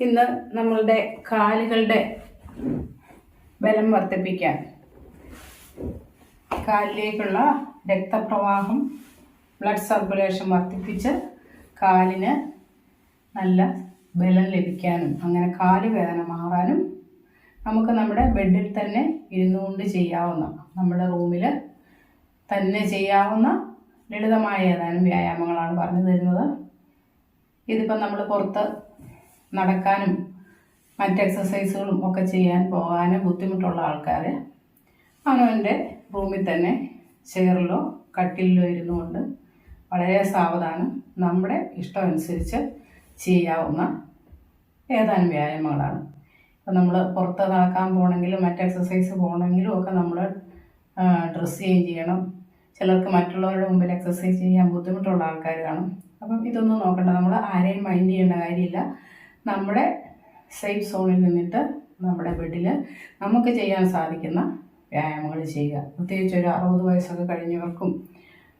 ഇന്ന് നമ്മളുടെ കാലുകളുടെ ബലം വർദ്ധിപ്പിക്കാൻ. കാലിലേക്കുള്ള രക്തപ്രവാഹം ബ്ലഡ് സർക്കുലേഷൻ വർദ്ധിപ്പിച്ച് കാലിന് നല്ല ബലം ലഭിക്കാനും അങ്ങനെ കാൽ വേദന മാറാനും നമുക്ക് നമ്മുടെ ബെഡിൽ തന്നെ ഇരുന്നുകൊണ്ട് ചെയ്യാവുന്ന നമ്മുടെ റൂമിൽ തന്നെ ചെയ്യാവുന്ന ലളിതമായ ഏതാനും വ്യായാമങ്ങളാണ് പറഞ്ഞു തരുന്നത്. ഇതിപ്പം നമ്മൾ പുറത്ത് നടക്കാനും മറ്റ് എക്സസൈസുകളും ഒക്കെ ചെയ്യാൻ പോകാനും ബുദ്ധിമുട്ടുള്ള ആൾക്കാർ അവനവന്റെ റൂമിൽ തന്നെ ചെയറിലോ കട്ടിലിലോ ഇരുന്നുകൊണ്ട് വളരെ സാവധാനം നമ്മുടെ ഇഷ്ടമനുസരിച്ച് ചെയ്യാവുന്ന ഏതാനും വ്യായാമങ്ങളാണ്. ഇപ്പം നമ്മൾ പുറത്ത് നടക്കാൻ പോകണമെങ്കിലും മറ്റ് എക്സസൈസ് പോകണമെങ്കിലും ഒക്കെ നമ്മൾ ഡ്രസ്സ് ചേഞ്ച് ചെയ്യണം. ചിലർക്ക് മറ്റുള്ളവരുടെ മുമ്പിൽ എക്സസൈസ് ചെയ്യാൻ ബുദ്ധിമുട്ടുള്ള ആൾക്കാർ കാണും. അപ്പം ഇതൊന്നും നോക്കണ്ട. നമ്മൾ ആരെയും മൈൻഡ് ചെയ്യേണ്ട കാര്യമില്ല. നമ്മുടെ സേഫ് സോണിൽ നിന്നിട്ട് നമ്മുടെ വീട്ടിൽ നമുക്ക് ചെയ്യാൻ സാധിക്കുന്ന വ്യായാമങ്ങൾ ചെയ്യുക. പ്രത്യേകിച്ച് ഒരു അറുപത് വയസ്സൊക്കെ കഴിഞ്ഞവർക്കും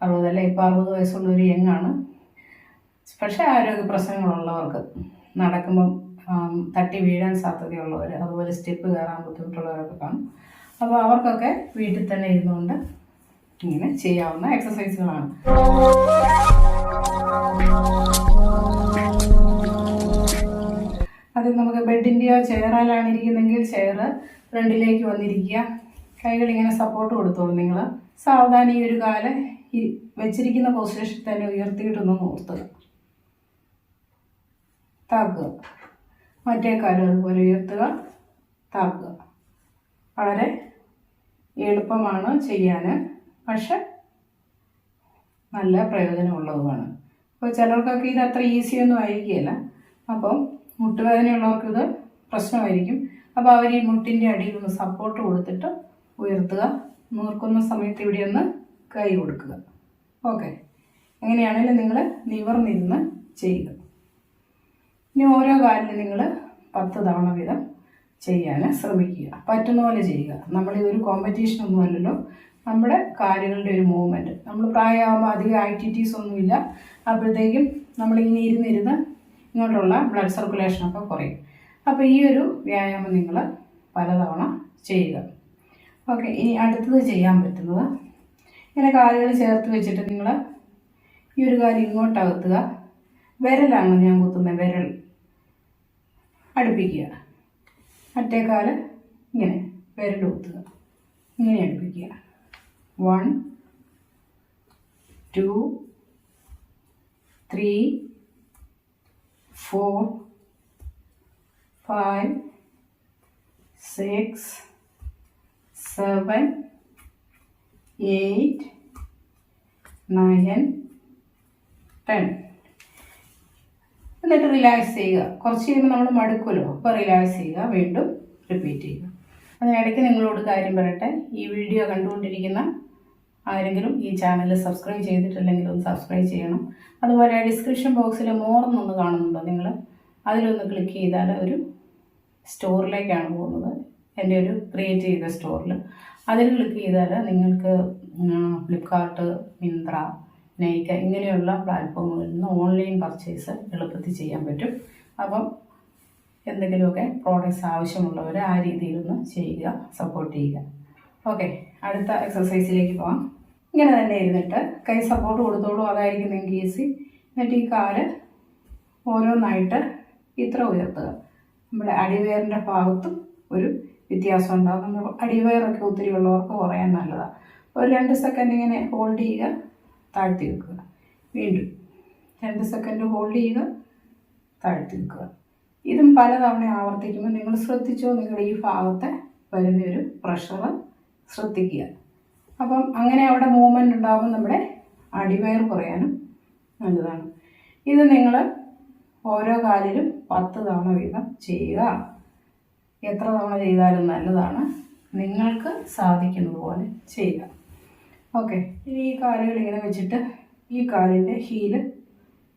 അറുപതല്ല? ഇപ്പോൾ അറുപത് വയസ്സുള്ള ഒരു യങ്ങാണ് പക്ഷേ ആരോഗ്യ പ്രശ്നങ്ങളുള്ളവർക്ക് നടക്കുമ്പം തട്ടി വീഴാൻ സാധ്യതയുള്ളവർ അതുപോലെ സ്റ്റെപ്പ് കയറാൻ ബുദ്ധിമുട്ടുള്ളവരൊക്കെ കാണും. അപ്പോൾ അവർക്കൊക്കെ വീട്ടിൽ തന്നെ ഇരുന്നുകൊണ്ട് ഇങ്ങനെ ചെയ്യാവുന്ന എക്സസൈസുകളാണ് അത് നമുക്ക് ബെഡിന്റെയോ ചെയറിലാണ് ഇരിക്കുന്നെങ്കിൽ ചെയർ ഫ്രണ്ടിലേക്ക് വന്നിരിക്കുക. കൈകൾ ഇങ്ങനെ സപ്പോർട്ട് കൊടുത്തോളൂ നിങ്ങൾ സാവധാനം ഈ ഒരു കാൽ ഈ വെച്ചിരിക്കുന്ന പൊസിഷൻ തന്നെ ഉയർത്തിയിട്ടൊന്ന് നോർത്തുക താക്കുക. മറ്റേ കാലം അതുപോലെ ഉയർത്തുക താക്കുക. വളരെ എളുപ്പമാണ് ചെയ്യാൻ പക്ഷെ നല്ല പ്രയോജനമുള്ളതുമാണ്. അപ്പോൾ ചിലർക്കൊക്കെ ഇത് അത്ര ഈസിയൊന്നും ആയിരിക്കുകയില്ല. അപ്പം മുട്ടുവേദനയുള്ളവർക്ക് ഇത് പ്രശ്നമായിരിക്കും. അപ്പോൾ അവർ ഈ മുട്ടിന്റെ അടിയിൽ ഒന്ന് സപ്പോർട്ട് കൊടുത്തിട്ട് ഉയർത്തുക. നൂർക്കുന്ന സമയത്ത് ഇവിടെ ഒന്ന് കൈ കൊടുക്കുക. ഓക്കെ എങ്ങനെയാണെങ്കിലും നിങ്ങൾ നിവർന്നിരുന്ന് ചെയ്യുക. ഇനി ഓരോ കാലിലും നിങ്ങൾ പത്ത് തവണ വീതം ചെയ്യാൻ ശ്രമിക്കുക. പറ്റുന്ന പോലെ ചെയ്യുക. നമ്മൾ ഒരു കോമ്പറ്റീഷൻ ഒന്നുമല്ലല്ലോ നമ്മുടെ കാലുകളുടെ ഒരു മൂവ്മെന്റ് നമ്മൾ പ്രായമാകുമ്പോൾ അധികം ആക്ടിവിറ്റീസ് ഒന്നുമില്ല. അപ്പോഴത്തേക്കും നമ്മളിങ്ങനെ ഇരുന്നിരുന്ന് ഇങ്ങോട്ടുള്ള ബ്ലഡ് സർക്കുലേഷനൊക്കെ കുറയും. അപ്പോൾ ഈ ഒരു വ്യായാമം നിങ്ങൾ പലതവണ ചെയ്യുക. ഓക്കെ ഇനി അടുത്തത് ചെയ്യാൻ പറ്റുന്നത് ഇങ്ങനെ കാലുകൾ ചേർത്ത് വെച്ചിട്ട് നിങ്ങൾ ഈ ഒരു കാര്യം ഇങ്ങോട്ടകത്തുക. വിരലാണ് ഞാൻ കുത്തുന്നത് വിരൽ അടുപ്പിക്കുക. മറ്റേ കാൽ ഇങ്ങനെ വിരൽ കുത്തുക. ഇങ്ങനെ അടുപ്പിക്കുക. One two three four five, six, seven, eight, nine, ten. എന്നിട്ട് റിലാക്സ് ചെയ്യുക. കുറച്ച് കഴിയുമ്പോൾ നമ്മൾ മടുക്കുമല്ലോ. അപ്പോൾ റിലാക്സ് ചെയ്യുക. വീണ്ടും റിപ്പീറ്റ് ചെയ്യുക. അതിനിടയ്ക്ക് നിങ്ങളോട് കാര്യം പറയട്ടെ? ഈ വീഡിയോ കണ്ടുകൊണ്ടിരിക്കുന്ന ആരെങ്കിലും ഈ ചാനൽ സബ്സ്ക്രൈബ് ചെയ്തിട്ടില്ലെങ്കിൽ ഒന്ന് സബ്സ്ക്രൈബ് ചെയ്യണം. അതുപോലെ ഡിസ്ക്രിപ്ഷൻ ബോക്സിൽ മോർന്നൊന്ന് കാണുന്നുണ്ടോ നിങ്ങൾ അതിലൊന്ന് ക്ലിക്ക് ചെയ്താൽ ഒരു സ്റ്റോറിലേക്കാണ് പോകുന്നത്. എന്റെ ഒരു ക്രിയേറ്റ് ചെയ്ത സ്റ്റോറിൽ അതിൽ ക്ലിക്ക് ചെയ്താൽ നിങ്ങൾക്ക് ഫ്ലിപ്കാർട്ട് മിന്ത്ര നൈക്ക ഇങ്ങനെയുള്ള പ്ലാറ്റ്ഫോമുകളിൽ നിന്ന് ഓൺലൈൻ പർച്ചേസ് എളുപ്പത്തിൽ ചെയ്യാൻ പറ്റും. അപ്പം എന്തെങ്കിലുമൊക്കെ പ്രോഡക്റ്റ്സ് ആവശ്യമുള്ളവർ ആ രീതിയിലൊന്ന് ചെയ്യുക സപ്പോർട്ട് ചെയ്യുക. ഓക്കെ അടുത്ത എക്സസൈസിലേക്ക് പോകാം ഇങ്ങനെ തന്നെ ഇരുന്നിട്ട് കൈ സപ്പോർട്ട് കൊടുത്തോളൂ അതായിരിക്കും നിങ്ങൾക്ക് ഈസി എന്നിട്ട് ഈ കാൽ ഓരോന്നായിട്ട് ഇത്ര ഉയർത്തുക. നമ്മുടെ അടിവയറിന്റെ ഭാഗത്തും ഒരു വ്യത്യാസം ഉണ്ടാകും നമ്മൾ അടിവയറൊക്കെ ഒത്തിരി ഉള്ളവർക്ക് കുറയാൻ നല്ലതാണ് ഒരു രണ്ട് സെക്കൻഡ് ഇങ്ങനെ ഹോൾഡ് ചെയ്യുക താഴ്ത്തി വെക്കുക. വീണ്ടും രണ്ട് സെക്കൻഡ് ഹോൾഡ് ചെയ്യുക താഴ്ത്തി വെക്കുക. ഇതും പലതവണ ആവർത്തിക്കുമ്പോൾ നിങ്ങൾ ശ്രദ്ധിച്ചോ നിങ്ങളുടെ ഈ ഭാഗത്തെ വരുന്ന ഒരു പ്രഷർ ശ്രദ്ധിക്കുക. അപ്പം അങ്ങനെ അവിടെ മൂവ്മെന്റ് ഉണ്ടാകുമ്പോൾ നമ്മുടെ അടിവയർ കുറയാനും നല്ലതാണ്. ഇത് നിങ്ങൾ ഓരോ കാലിലും പത്ത് തവണ വീതം ചെയ്യുക. എത്ര തവണ ചെയ്താലും നല്ലതാണ്. നിങ്ങൾക്ക് സാധിക്കുന്നത് പോലെ ചെയ്യുക. ഓക്കെ. ഇനി ഈ കാലുകൾ ഇങ്ങനെ വെച്ചിട്ട് ഈ കാലിന്റെ ഹീൽ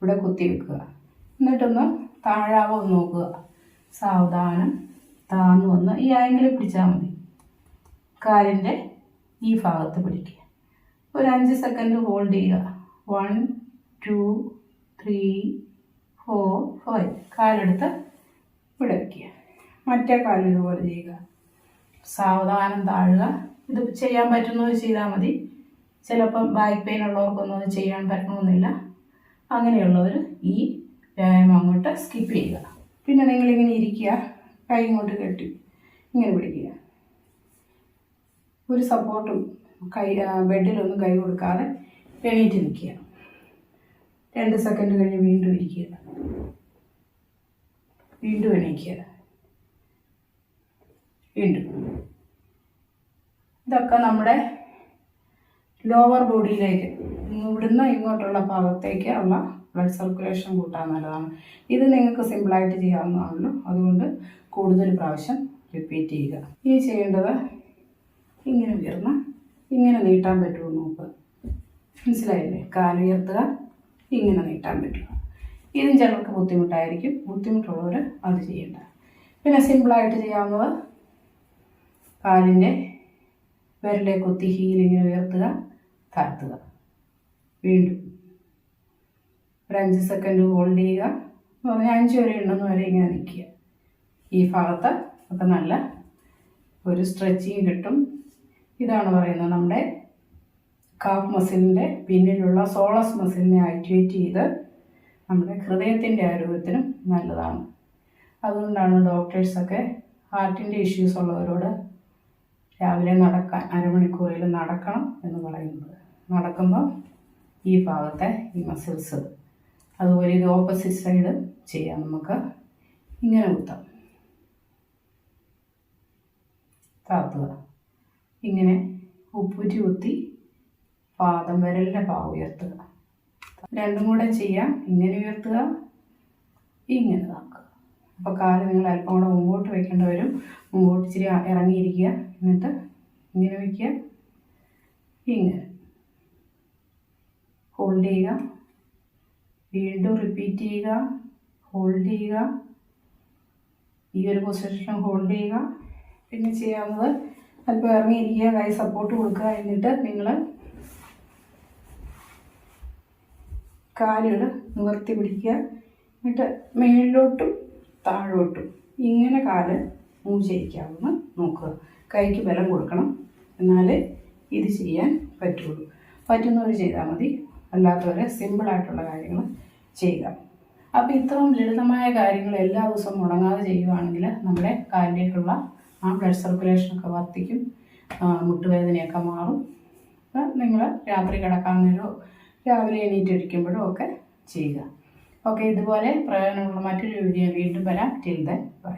ഇവിടെ കുത്തി വെക്കുക. എന്നിട്ടൊന്ന് താഴാവോ നോക്കുക. സാവധാനം താന്നു വന്ന് ഈ ആംഗിൾ പിടിച്ചാൽ മതി. കാലിന്റെ ഈ ഭാഗത്ത് പിടിക്കുക. ഒരു അഞ്ച് സെക്കൻഡ് ഹോൾഡ് ചെയ്യുക. One two three four five കാലെടുത്ത് മറ്റേ കാലും ഇതുപോലെ ചെയ്യുക. സാവധാനം താഴുക. ഇത് ചെയ്യാൻ പറ്റുന്നവർ ചെയ്താൽ മതി. ചിലപ്പം ബാക്ക് പെയിൻ ഉള്ളവർക്കൊന്നും അത് ചെയ്യാൻ പറ്റണമെന്നില്ല. അങ്ങനെയുള്ളവർ ഈ വ്യായാമം അങ്ങോട്ട് സ്കിപ്പ് ചെയ്യുക. പിന്നെ നിങ്ങളിങ്ങനെ ഇരിക്കുക. കൈ ഇങ്ങോട്ട് കെട്ടി. ഇങ്ങനെ പിടിക്കുക. ഒരു സപ്പോർട്ടും കൈ ബെഡിലൊന്നും കൈ കൊടുക്കാതെ എണീറ്റ് നിൽക്കുക. രണ്ട് സെക്കൻഡ് കഴിഞ്ഞ് വീണ്ടും ഇരിക്കുക. വീണ്ടും എണീക്കുക. വീണ്ടും. ഇതൊക്കെ നമ്മുടെ ലോവർ ബോഡിയിലേക്ക് ഇവിടുന്ന് ഇങ്ങോട്ടുള്ള ഭാഗത്തേക്ക് ഉള്ള ബ്ലഡ് സർക്കുലേഷൻ കൂട്ടാൻ നല്ലതാണ്. ഇത് നിങ്ങൾക്ക് സിമ്പിളായിട്ട് ചെയ്യാവുന്നതാണല്ലോ അതുകൊണ്ട് കൂടുതൽ പ്രാവശ്യം റിപ്പീറ്റ് ചെയ്യുക. ഇനി ചെയ്യേണ്ടത് ഇങ്ങനെ ഉയർന്ന് ഇങ്ങനെ നീട്ടാൻ പറ്റുമോ നോക്ക്. മനസ്സിലായില്ലേ? കാലുയർത്തുക ഇങ്ങനെ നീട്ടാൻ പറ്റും. ഇതും ചിലർക്ക് ബുദ്ധിമുട്ടായിരിക്കും. ബുദ്ധിമുട്ടുള്ളവർ അത് ചെയ്യേണ്ട. പിന്നെ സിമ്പിളായിട്ട് ചെയ്യാവുന്നത് കാലിന്റെ വിരലെ കൊത്തി ഹീലിങ്ങനെ ഉയർത്തുക താഴ്ത്തുക. വീണ്ടും ഒരു അഞ്ച് സെക്കൻഡ് ഹോൾഡ് ചെയ്യുക. എന്ന് പറഞ്ഞാൽ അഞ്ച് വരെ ഉണ്ടെന്ന് വരെ ഇങ്ങനെ നിൽക്കുക. ഈ ഭാഗത്ത് ഒക്കെ നല്ല ഒരു സ്ട്രെച്ചിങ് കിട്ടും. ഇതാണ് പറയുന്നത് നമ്മുടെ കാഫ് മസിലിന്റെ പിന്നിലുള്ള സോളസ് മസിലിനെ ആക്ടിവേറ്റ് ചെയ്ത് നമ്മുടെ ഹൃദയത്തിന്റെ ആരോഗ്യത്തിനും നല്ലതാണ്. അതുകൊണ്ടാണ് ഡോക്ടേഴ്സൊക്കെ ഹാർട്ടിന്റെ ഇഷ്യൂസ് ഉള്ളവരോട് രാവിലെ നടക്കാൻ അരമണിക്കൂറിൽ നടക്കണം എന്ന് പറയുന്നത്. നടക്കുമ്പോൾ ഈ ഭാഗത്തെ ഈ മസിൽസ് അതുപോലെ ഇത് ഓപ്പോസിറ്റ് സൈഡ് ചെയ്യാം നമുക്ക്. ഇങ്ങനെ കുത്താം. താത്തുക. ഇങ്ങനെ ഉപ്പൂറ്റി കുത്തി പാദം വിരലിന്റെ ഭാഗം ഉയർത്തുക. രണ്ടും കൂടെ ചെയ്യാം. ഇങ്ങനെ ഉയർത്തുക ഇങ്ങനെ താക്കുക അപ്പോൾ കാൽ നിങ്ങൾ അല്പം കൂടെ മുമ്പോട്ട് വയ്ക്കേണ്ടി വരും മുമ്പോട്ട് ഇച്ചിരി ഇറങ്ങിയിരിക്കുക. എന്നിട്ട് ഇങ്ങനെ വയ്ക്കുക ഇങ്ങനെ. ഹോൾഡ് ചെയ്യുക. വീണ്ടും റിപ്പീറ്റ് ചെയ്യുക. ഹോൾഡ് ചെയ്യുക. ഈ ഒരു പൊസിഷൻ ഹോൾഡ് ചെയ്യുക. പിന്നെ ചെയ്യാവുന്നത് അല്പം ഇറങ്ങിയിരിക്കുക കൈ സപ്പോർട്ട് കൊടുക്കുക എന്നിട്ട് നിങ്ങൾ കാലുകൾ നിവർത്തി പിടിക്കുക. എന്നിട്ട് മേളിലോട്ടും താഴോട്ടും ഇങ്ങനെ കാൽ മൂവ് നോക്കുക. കൈക്ക് ബലം കൊടുക്കണം. എന്നാലേ ഇത് ചെയ്യാൻ പറ്റുള്ളൂ. പറ്റുന്നവർ ചെയ്താൽ മതി. അല്ലാത്തവരെ സിമ്പിളായിട്ടുള്ള കാര്യങ്ങൾ ചെയ്യുക അപ്പോൾ ഇത്രയും ലളിതമായ കാര്യങ്ങൾ എല്ലാ ദിവസവും മുടങ്ങാതെ ചെയ്യുകയാണെങ്കിൽ നമ്മുടെ കാലിലേക്കുള്ള ആ ബ്ലഡ് സർക്കുലേഷനൊക്കെ വർദ്ധിക്കും മുട്ടുവേദനയൊക്കെ മാറും. അപ്പം നിങ്ങൾ രാത്രി കിടക്കാൻ നേരമോ രാവിലെ എണീറ്റിരിക്കുമ്പോഴോ ഒക്കെ ചെയ്യുക. ഓക്കെ ഇതുപോലെ പ്രയോജനമുള്ള മറ്റൊരു വീഡിയോ വീണ്ടും വരാം. Till then bye